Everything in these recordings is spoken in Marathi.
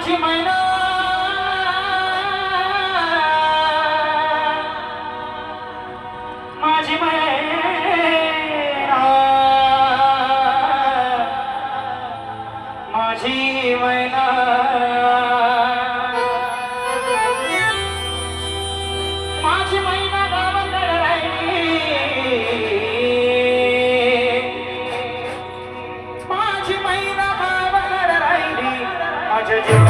माझी मैना. माझी मैना. माझी मैना. माझी मैना गावात राहिली. माझी मैना गावात राहिली.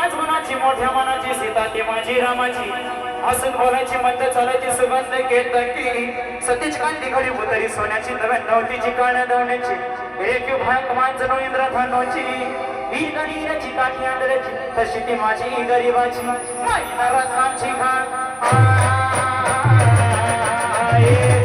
उगाच मनाची मोठ्या मनाची सीता ती माझी रामाची हसून बोलायची मत चालायची सुगंध घेत की सतीच कांती घडी उतरी सोन्याची नव्या नवतीची काळ्या दवण्याची एक भाग मांजनो इंद्र धानोची ही गणीराची काठी आंधळ्याची तशी ती माझी गरीबाची मैना रत्नाची घाण घाण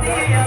Yeah.